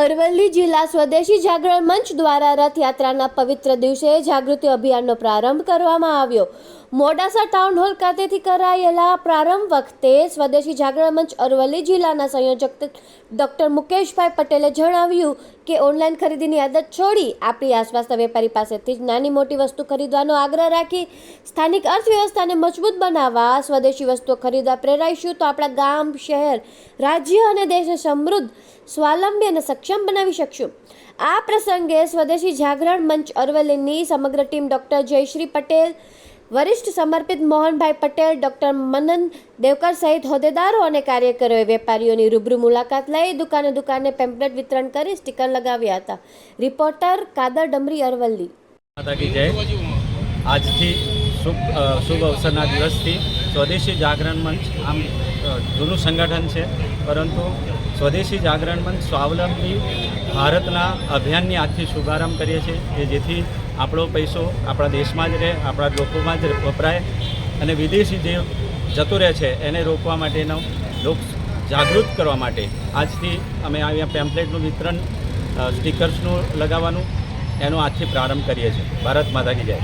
અરવલ્લી જિલ્લા સ્વદેશી જાગરણ મંચ દ્વારા રથયાત્રાના પવિત્ર દિવસે જાગૃતિ અભિયાનનો પ્રારંભ કરવામાં આવ્યો. મોડાસા ટાઉન હોલ ખાતેથી કરાયેલા પ્રારંભ વખતે સ્વદેશી જાગરણ મંચ અરવલ્લી જિલ્લાના સંયોજક ડોક્ટર મુકેશભાઈ પટેલે જણાવ્યું કે ઓનલાઈન ખરીદીની આદત છોડી આપણી આસપાસના વેપારી પાસેથી જ નાની મોટી વસ્તુ ખરીદવાનો આગ્રહ રાખી સ્થાનિક અર્થવ્યવસ્થાને મજબૂત બનાવવા, સ્વદેશી વસ્તુઓ ખરીદવા પ્રેરાઈશું તો આપણા ગામ, શહેર, રાજ્ય અને દેશને સમૃદ્ધ, સ્વાવલંબી અને સક્ષમ બનાવી શકશું. આ પ્રસંગે સ્વદેશી જાગરણ મંચ અરવલ્લીની સમગ્ર ટીમ ડૉક્ટર જયશ્રી પટેલ વરિષ્ઠ સમર્પિત મોહનભાઈ પટેલ, ડૉક્ટર મનન દેવકર સહિત હોદ્દેદારો અને કાર્યકરોએ વેપારીઓની રૂબરૂ મુલાકાત લઈ દુકાને દુકાને પેમ્પલેટ વિતરણ કરી સ્ટીકર લગાવ્યા હતા. રિપોર્ટર કાદર ડમરી અરવલ્લી. આજથી શુભ શુભ અવસરના દિવસથી સ્વદેશી જાગરણ મંચ આમ જૂનું સંગઠન છે. પરંતુ સ્વદેશી જાગરણ મંચ સ્વાવલંબી ભારતના અભિયાનની આજથી શુભારંભ કરીએ છીએ, કે જેથી આપણો પૈસો આપણા દેશમાં જ રહે, આપણા લોકોમાં જ વપરાય. અને વિદેશી જે જતો રહે છે, એને રોકવા માટેનો લોક જાગૃત કરવા માટે આજથી અમે અહીંયા પેમ્પલેટનું વિતરણ સ્ટીકર્સનું લગાવવાનું, એનો આજથી પ્રારંભ કરીએ છીએ. ભારત માતા કી જય.